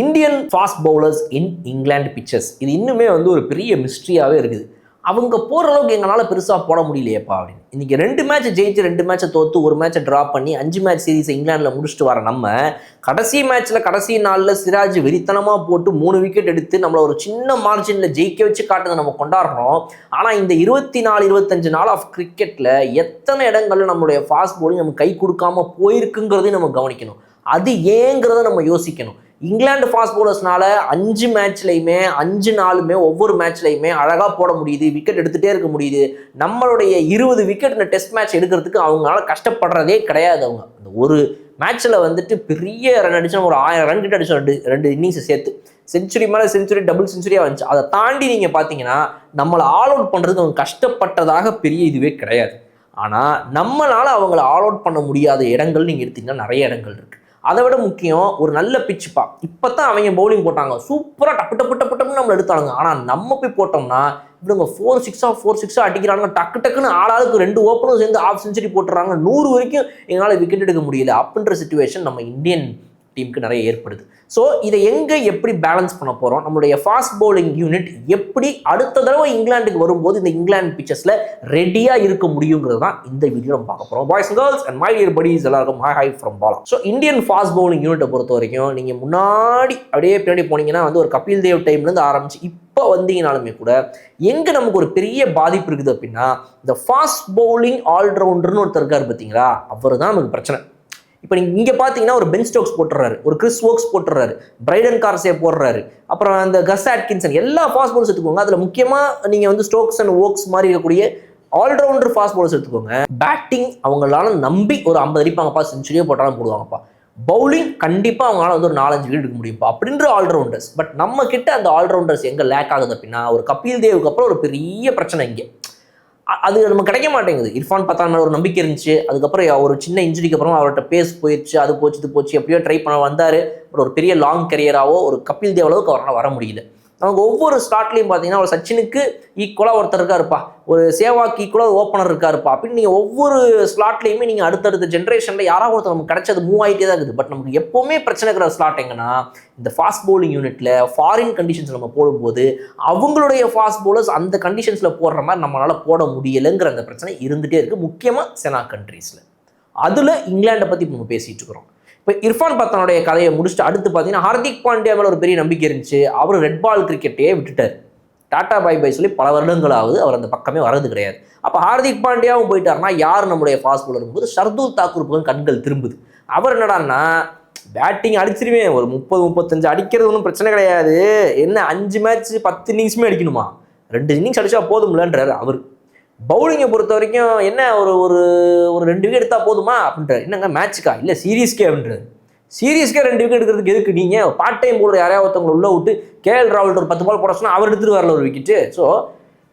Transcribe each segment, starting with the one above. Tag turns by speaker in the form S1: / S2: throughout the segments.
S1: Indian fast bowlers in England pitches இது இன்னுமே வந்து ஒரு பெரிய மிஸ்ட்ரியாகவே இருக்குது. அவங்க போகிற அளவுக்கு எங்களால் பெருசாக போட முடியலையேப்பா அப்படின்னு. இன்றைக்கி ரெண்டு மேட்ச் ஜெயிச்சு ரெண்டு மேட்சை தோற்று ஒரு மேட்சை ட்ரா பண்ணி அஞ்சு மேட்ச் சீரீஸை இங்கிலாந்தில் முடிச்சுட்டு வர நம்ம கடைசி மேட்ச்சில் கடைசி நாளில் சிராஜ் வெறித்தனமாக போட்டு மூணு விக்கெட் எடுத்து நம்மளை ஒரு சின்ன மார்ஜினில் ஜெயிக்க வச்சு காட்டுறதை நம்ம கொண்டாடுறோம். ஆனால் இந்த இருபத்தி நாலு இருபத்தஞ்சு நாள் ஆஃப் கிரிக்கெட்டில் எத்தனை இடங்களில் நம்மளுடைய ஃபாஸ்ட் போலிங் நம்ம கை கொடுக்காம போயிருக்குங்கிறதையும் நம்ம கவனிக்கணும். அது ஏங்கிறத நம்ம யோசிக்கணும். இங்கிலாந்து ஃபாஸ்ட் பவுலர்ஸ்னால அஞ்சு மேட்ச்லையுமே அஞ்சு நாளுமே ஒவ்வொரு மேட்ச்லையுமே அழகாக போட முடியுது விக்கெட் எடுத்துகிட்டே இருக்க முடியுது. நம்மளுடைய இருபது விக்கெட் இந்த டெஸ்ட் மேட்ச் எடுக்கிறதுக்கு அவங்களால கஷ்டப்படுறதே கிடையாது அவங்க. அந்த ஒரு மேட்ச்சில் வந்துட்டு பெரிய ரன் அடிச்சா ஒரு ஆயிரம் ரன் கிட்ட அடிச்சோம் ரெண்டு ரெண்டு இன்னிங்ஸை சேர்த்து. செஞ்சுரி மேலே செஞ்சுரி டபுள் செஞ்சுரியாக வந்துச்சு. அதை தாண்டி நீங்கள் பார்த்தீங்கன்னா நம்மளை ஆல் அவுட் பண்ணுறதுக்கு அவங்க கஷ்டப்பட்டதாக பெரிய இதுவே கிடையாது. ஆனால் நம்மளால அவங்கள ஆல் அவுட் பண்ண முடியாத இடங்கள் நீங்கள் எடுத்தீங்கன்னா நிறைய இடங்கள் இருக்குது அதை விட முக்கியம் ஒரு நல்ல பிச்சுப்பா இப்போ தான் அவங்க பவுலிங் போட்டாங்க. சூப்பராக டப்பு டப்பு டப்பு டப்புன்னு நம்மளை எடுத்தாங்க ஆனால் நம்ம போய் போட்டோம்னா இவங்க ஃபோர் சிக்ஸாக ஃபோர் சிக்ஸாக அடிக்கிறாங்க டக்கு டக்குன்னு ஆளாளுக்கு ரெண்டு ஓப்பனும் சேர்ந்து ஆஃப் செஞ்சுரி போட்டுறாங்க. நூறு வரைக்கும் எங்களால் விக்கெட் எடுக்க முடியல. அப்படின்ற சுச்சுவேஷன் நம்ம இந்தியன் டீமுக்கு நிறைய ஏற்படுது. ஸோ இதை எங்கே எப்படி பேலன்ஸ் பண்ண போகிறோம் நம்மளுடைய ஃபாஸ்ட் பவுலிங் யூனிட் எப்படி அடுத்த தடவை இங்கிலாந்துக்கு வரும்போது இந்த இங்கிலாந்து பிச்சர்ஸில் ரெடியாக இருக்க முடியுங்கிறது தான் இந்த வீடியோ நம்ம பார்க்க போகிறோம் boys girls and my dear buddies எல்லாருக்கும் hi hi from Bala so Indian fast bowling யூனிட்டை பொறுத்த வரைக்கும் நீங்கள் முன்னாடி அப்படியே பின்னாடி போனீங்கன்னா வந்து ஒரு கபில் தேவ் டைம்லேருந்து ஆரம்பிச்சு இப்போ வந்தீங்கனாலுமே கூட எங்கே நமக்கு ஒரு பெரிய பாதிப்பு இருக்குது அப்படின்னா இந்த ஃபாஸ்ட் பவுலிங் ஆல்ரவுண்டர்னு ஒருத்தர் இருக்கார் பார்த்தீங்களா? அவர் தான் நமக்கு பிரச்சனை. இப்போ நீங்கள் இங்கே பார்த்தீங்கன்னா ஒரு பென் ஸ்டோக்ஸ் போட்டுறாரு ஒரு கிறிஸ் ஓக்ஸ் போட்டுறாரு பிரைடன் கார்ஸே போடுறாரு அப்புறம் அந்த கஸ் ஆட்கின்சன் எல்லா ஃபாஸ்ட் bowlers எடுத்துக்கோங்க. அதில் முக்கியமாக நீங்கள் வந்து ஸ்டோக்ஸ் அண்ட் ஓக்ஸ் மாதிரி இருக்கக்கூடிய ஆல்ரவுண்டர் ஃபாஸ்ட் பாலர்ஸ் எடுத்துக்கோங்க. பேட்டிங் அவங்களால நம்பி ஒரு ஐம்பது அடிப்பாங்கப்பா செஞ்சுரியே போட்டாலும் போடுவாங்கப்பா. பவுலிங் கண்டிப்பாக அவங்களால வந்து ஒரு நாலஞ்சு வீடு எடுக்க முடியும்ப்பா அப்படின்ற ஆல்ரவுண்டர்ஸ் பட் நம்ம கிட்ட அந்த ஆல்ரவுண்டர்ஸ் எங்கே லேக் ஆகுது அப்படின்னா ஒரு கபில் தேவுக்கு அப்புறம் ஒரு பெரிய பிரச்சனை இங்கே. அது நமக்கு கிடைக்க மாட்டேங்குது. இர்ஃபான் பத்தான் மேலே ஒரு நம்பிக்கை இருந்துச்சு. அதுக்கப்புறம் ஒரு சின்ன இன்ஜுரிக்கு அப்புறம் அவர்கிட்ட பேஸ் போயிடுச்சு அது போச்சு இது போச்சு. எப்படியோ ட்ரை பண்ண வந்தார். ஒரு பெரிய லாங் கரியராகவோ ஒரு கபில் தேவ் அளவுக்கு அவரால் வர முடியல. நமக்கு ஒவ்வொரு ஸ்லாட்லையும் பார்த்தீங்கன்னா ஒரு சச்சினுக்கு ஈக்குவலாக ஒருத்தர் இருக்காருப்பா. ஒரு சேவாக்கு ஈக்குவலாக ஓப்பனர் இருக்காருப்பா. அப்படின்னு நீங்கள் ஒவ்வொரு ஸ்லாட்லையுமே நீங்கள் அடுத்தடுத்த ஜென்ரேஷனில் யாராவது ஒருத்தர் நமக்கு கிடைச்சது மூவ் ஆகிட்டே தான் இருக்குது. பட் நமக்கு எப்போவுமே பிரச்சனை இருக்கிற ஸ்லாட் எங்கன்னா இந்த ஃபாஸ்ட் பவுலிங் யூனிட்ல ஃபாரின் கண்டிஷன்ஸ் நம்ம போடும்போது அவங்களுடைய ஃபாஸ்ட் பவுலர்ஸ் அந்த கண்டிஷன்ஸில் போடுற மாதிரி நம்மளால் போட முடியலைங்கிற அந்த பிரச்சனை இருந்துகிட்டே இருக்குது முக்கியமாக செனா கண்ட்ரீஸில் அதில் இங்கிலாண்டை பற்றி நம்ம பேசிகிட்டு இருக்கிறோம். இப்போ இர்ஃபான் பத்தானுடைய கதையை முடிச்சுட்டு அடுத்து பார்த்தீங்கன்னா ஹார்திக் பாண்டியா மேலே ஒரு பெரிய நம்பிக்கை இருந்துச்சு. அவர் ரெட் பால் கிரிக்கெட்டையே விட்டுட்டார். டாடா பை பை சொல்லி பல வருடங்களாவது அவர் அந்த பக்கமே வர்றது கிடையாது. அப்போ ஹார்திக் பாண்டியாவும் போயிட்டாருன்னா யார் நம்முடைய ஃபாஸ்ட் bowler போது ஷர்துல் தாக்கூர் பக்கம் கண்கள் திரும்புது. அவர் என்னடான்னா பேட்டிங் அடிச்சிருவேன் ஒரு முப்பது முப்பத்தஞ்சு அடிக்கிறது ஒன்றும் பிரச்சனை கிடையாது. என்ன அஞ்சு மேட்ச் பத்து இன்னிங்ஸுமே அடிக்கணுமா? ரெண்டு இன்னிங்ஸ் அடிச்சா போதும்லன்றாரு அவர். பவுலிங்கை பொறுத்த வரைக்கும் என்ன ஒரு ஒரு ஒரு ரெண்டு விக்கெட் எடுத்தால் போதுமா அப்படின்றாரு. என்னங்க மேட்ச்சுக்கா இல்லை சீரியஸ்க்கே அப்படின்றாரு. சீரியஸ்க்கே ரெண்டு விக்கெட் எடுக்கிறதுக்கு எதுக்கு நீங்கள் பார்ட் டைம் போடுற யாரையாவது ஒருத்தவங்களை உள்ள விட்டு கேஎல் ராகுல் ஒரு பத்து பால் போட சொன்னால் அவர் எடுத்துகிட்டு வரல ஒரு விக்கெட்டு ஸோ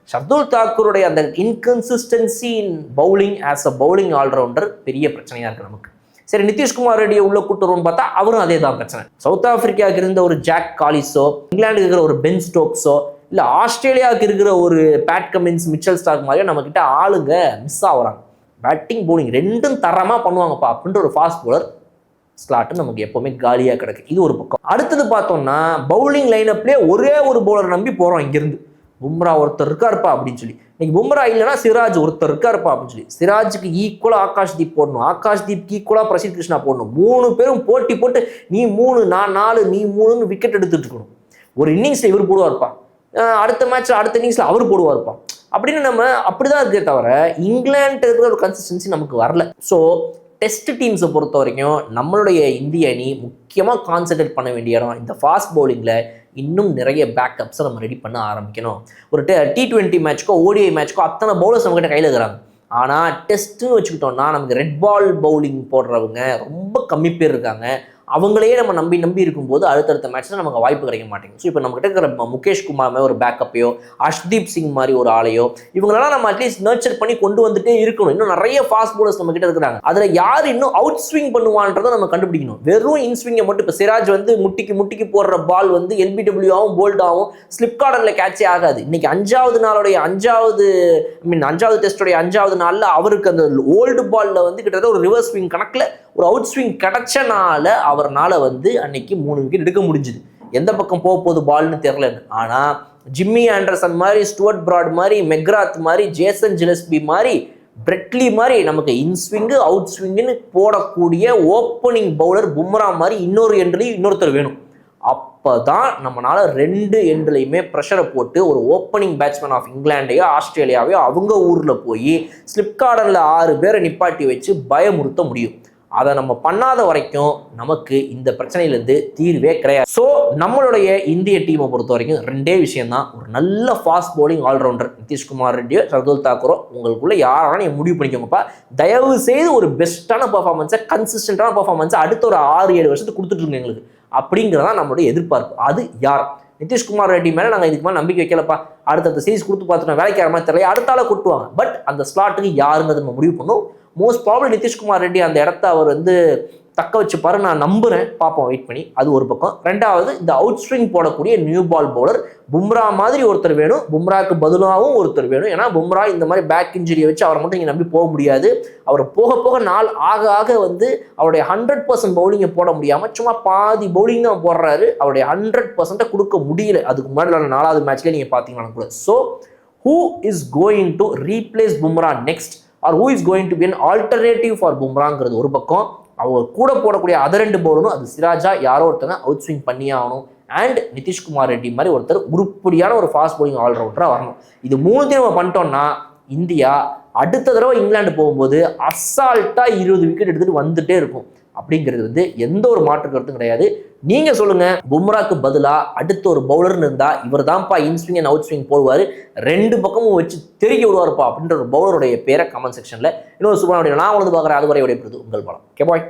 S1: ஷர்துல் தாக்கூருடைய அந்த inconsistency in bowling as a bowling all rounder பெரிய பிரச்சனையாக இருக்குது நமக்கு. சரி நிதிஷ்குமார் ரெட்டியை உள்ள கூட்டுறோம்னு பார்த்தா அவரும் அதே தான் பிரச்சனை. சவுத் ஆப்பிரிக்காவுக்கு இருந்த ஒரு ஜாக் காலிஸோ இங்கிலாந்துக்கு இருக்கிற ஒரு பென் ஸ்டோக்ஸோ இல்லை ஆஸ்திரேலியாவுக்கு இருக்கிற ஒரு பேட் கமின்ஸ் மிச்சல் ஸ்டாக் மாதிரியே நம்மக்கிட்ட ஆளுங்க மிஸ் ஆகுறாங்க பேட்டிங் போலிங் ரெண்டும் தரமாக பண்ணுவாங்கப்பா அப்படின்ற ஒரு ஃபாஸ்ட் போலர் ஸ்லாட்டு நமக்கு எப்போவுமே காலியாக கிடக்கு. இது ஒரு பக்கம். அடுத்தது பார்த்தோம்னா பவுலிங் லைனப்லேயே ஒரே ஒரு பவுலர் நம்பி போகிறோம் இங்கேருந்து. பும்ரா ஒருத்தர் இருக்காருப்பா அப்படின்னு சொல்லி. இன்னைக்கு பும்ரா இல்லைன்னா சிராஜ் ஒருத்தர் இருக்காருப்பா அப்படின்னு சொல்லி. சிராஜுக்கு ஈக்குவலாக ஆகாஷ் தீப் போடணும். ஆகாஷ் தீப்க்கு ஈக்குவலாக பிரசித் கிருஷ்ணா போடணும். மூணு பேரும் போட்டி போட்டு நீ மூணு நான் நாலு நீ மூணுன்னு விக்கெட் எடுத்துட்டு இருக்கணும். ஒரு இன்னிங்ஸில் இவர் போடுவார்ப்பா. அடுத்த மேட்ச்சில் அடுத்த இன்னிங்ஸில் அவர் போடுவார்ப்பா அப்படின்னு நம்ம அப்படி தான் இருக்கே தவிர இங்கிலாண்டு இருக்கிற ஒரு கன்சிஸ்டன்சி நமக்கு வரல. ஸோ டெஸ்ட் டீம்ஸை பொறுத்த வரைக்கும் நம்மளுடைய இந்திய அணி முக்கியமாக கான்சென்ட்ரேட் பண்ண வேண்டிய இடம் இந்த ஃபாஸ்ட் பவுலிங்கில் இன்னும் நிறைய பேக்கப்ஸை நம்ம ரெடி பண்ண ஆரம்பிக்கணும். ஒரு டி டுவெண்ட்டி மேட்ச்க்கோ ஓடிஐ மேட்ச்க்கோ அத்தனை பவுலர்ஸ் நம்மகிட்ட கையில் இருக்கிறாங்க. ஆனால் டெஸ்ட்டுன்னு வச்சுக்கிட்டோம்னா நமக்கு ரெட் பால் பவுலிங் போடுறவங்க ரொம்ப கம்மி பேர் இருக்காங்க. அவங்களையே நம்ம நம்பி நம்பி இருக்கும்போது அடுத்தடுத்த மேட்ச்சில் நமக்கு வாய்ப்பு கிடைக்க மாட்டேங்குது. ஸோ இப்போ நம்மகிட்ட இருக்கிற முகேஷ் குமார் மாதிரி ஒரு பேக்கப்பையோ அஷ்தீப் சிங் மாதிரி ஒரு ஆளையோ இவங்களெல்லாம் நம்ம அட்லீஸ்ட் நர்ச்சர் பண்ணி கொண்டு வந்துட்டே இருக்கணும். இன்னும் நிறைய ஃபாஸ்ட் போலர்ஸ் நம்ம கிட்ட இருக்கிறாங்க. அதில் யார் இன்னும் அவுட் ஸ்விங் பண்ணுவான்றதை நம்ம கண்டுபிடிக்கணும். வெறும் இன் ஸ்விங்கை மட்டும் இப்போ சிராஜ் வந்து முட்டிக்கு முட்டிக்கு போடுற பால் வந்து எல்பிடபிள்யூவாகவும் போல்டாகவும் ஸ்லிப் கார்டனில் கேட்சே ஆகாது. இன்னைக்கு அஞ்சாவது நாளுடைய அஞ்சாவது ஐ மீன் அஞ்சாவது டெஸ்டோடைய அஞ்சாவது நாளில் அவருக்கு அந்த ஓல்டு பால்ல வந்து கிட்டத்தட்ட ஒரு ரிவர்ஸ் ஸ்விங் கணக்கில் ஒரு அவுட் ஸ்விங் கிடைச்சனால அவர்னால வந்து அன்னைக்கு மூணு விக்கெட் எடுக்க முடிஞ்சுது. எந்த பக்கம் போக போகுது பால்னு தெரிலன்னு ஆனால் ஜிம்மி ஆண்டர்சன் மாதிரி ஸ்டுவர்ட் பிராட் மாதிரி மெக்ராத் மாதிரி ஜேசன் ஜிலஸ்பி மாதிரி பிரெட்லி மாதிரி நமக்கு இன்ஸ்விங்கு அவுட் ஸ்விங்குன்னு போடக்கூடிய ஓப்பனிங் பவுலர் பும்ரா மாதிரி இன்னொரு எண்ட்லையும் இன்னொருத்தர் வேணும். அப்போ தான் நம்மளால ரெண்டு எண்ட்லையுமே ப்ரெஷரை போட்டு ஒரு ஓப்பனிங் பேட்ஸ்மேன் ஆஃப் இங்கிலாண்டையோ ஆஸ்திரேலியாவையோ அவங்க ஊரில் போய் ஸ்லிப் கார்டனில் ஆறு பேரை நிப்பாட்டி வச்சு பயமுறுத்த முடியும். அதை நம்ம பண்ணாத வரைக்கும் நமக்கு இந்த பிரச்சனையிலேருந்து தீர்வே கிடையாது. ஸோ நம்மளுடைய இந்திய டீமை பொறுத்த வரைக்கும் ரெண்டே விஷயம்தான். ஒரு நல்ல fast bowling all rounder Nitish Kumar ரெட்டியோ Shardul தாக்கூரோ உங்களுக்குள்ளே யாராலும் நீங்கள் முடிவு பண்ணிக்கோங்கப்பா. தயவு செய்து ஒரு பெஸ்ட்டான பர்ஃபார்மன்ஸை கன்சிஸ்டண்ட்டான பர்ஃபார்மன்ஸை அடுத்த ஒரு ஆறு ஏழு வருஷத்துக்கு கொடுத்துட்ருங்க எங்களுக்கு. அப்படிங்கிறதா நம்மளுடைய எதிர்பார்ப்பு. அது யார்? நிதிஷ்குமார் ரெட்டி மேலே நாங்கள் இதுக்கு மேலே நம்பிக்கை வைக்கலப்பா. அடுத்தடுத்த சீரிஸ் கொடுத்து பார்த்துட்டோம் வேலைக்கு மாதிரி தெரியல அடுத்தால கூட்டுவாங்க. பட் அந்த ஸ்லாட்டுக்கு யாருங்கிறது நம்ம முடிவு பண்ணும் மோஸ்ட் ப்ராப்ளம் நிதிஷ்குமார் ரெட்டி அந்த இடத்த அவர் வந்து தக்க வச்சுப்பாரு. நான் நம்புறேன். பார்ப்போம் வெயிட் பண்ணி. அது ஒரு பக்கம். ரெண்டாவது இந்த அவுட் ஸ்விங் போடக்கூடிய நியூ பால் பவுலர் பும்ரா மாதிரி ஒருத்தர் வேணும். பும்ராக்கு பதிலாகவும் ஒருத்தர் வேணும். ஏன்னா பும்ரா இந்த மாதிரி பேக் இன்ஜுரியை வச்சு அவரை மட்டும் இங்கே நம்பி போக முடியாது. அவர் போக போக நாள் ஆக ஆக வந்து அவருடைய ஹண்ட்ரட் பர்சன்ட் பவுலிங்கை போட முடியாமல் சும்மா பாதி பவுலிங் தான் போடுறாரு. அவருடைய ஹண்ட்ரட் பர்சன்ட்டை கொடுக்க முடியல. அதுக்கு முன்னாடி நாலாவது மேட்ச்லேயே நீங்கள் பார்த்தீங்கன்னா கூட. So who is going to replace Bumrah next or who is going to be an alternative for பும்ராங்கிறது ஒரு பக்கம் அவங்க கூட போடக்கூடிய அதர் ரெண்டு பவுலரும் அது சிராஜா யாரோ ஒருத்தங்க அவுட் ஸ்விங் பண்ணியே ஆகணும். அண்ட் நிதிஷ்குமார் ரெட்டி மாதிரி ஒருத்தர் உருப்படியான ஒரு ஃபாஸ்ட் bowling ஆல்ரவுண்டராக வரணும். இது மூணுத்தையும் நம்ம பண்ணிட்டோம்னா இந்தியா அடுத்த தடவை இங்கிலாந்து போகும்போது அசால்ட்டாக இருபது விக்கெட் எடுத்துகிட்டு வந்துட்டே இருக்கும். அப்படிங்கிறது வந்து எந்த ஒரு மாற்று கருத்தும் கிடையாது. நீங்க சொல்லுங்க பும்ராக்கு பதிலா அடுத்த ஒரு பவுலர்னு இருந்தா இவர் தான்ப்பா இன்ஸ்விங் அண்ட் அவுட் ஸ்விங் போடுவாரு. ரெண்டு பக்கமும் வச்சு தெரிய விடுவாருப்பா அப்படின்ற ஒரு பவுலருடைய பேரை கமெண்ட் செக்ஷன்ல இன்னொரு சூப்பரான நான் வந்து பார்க்குறேன் அதுவரை விடைபெறுது உங்கள் பலம். Okay bye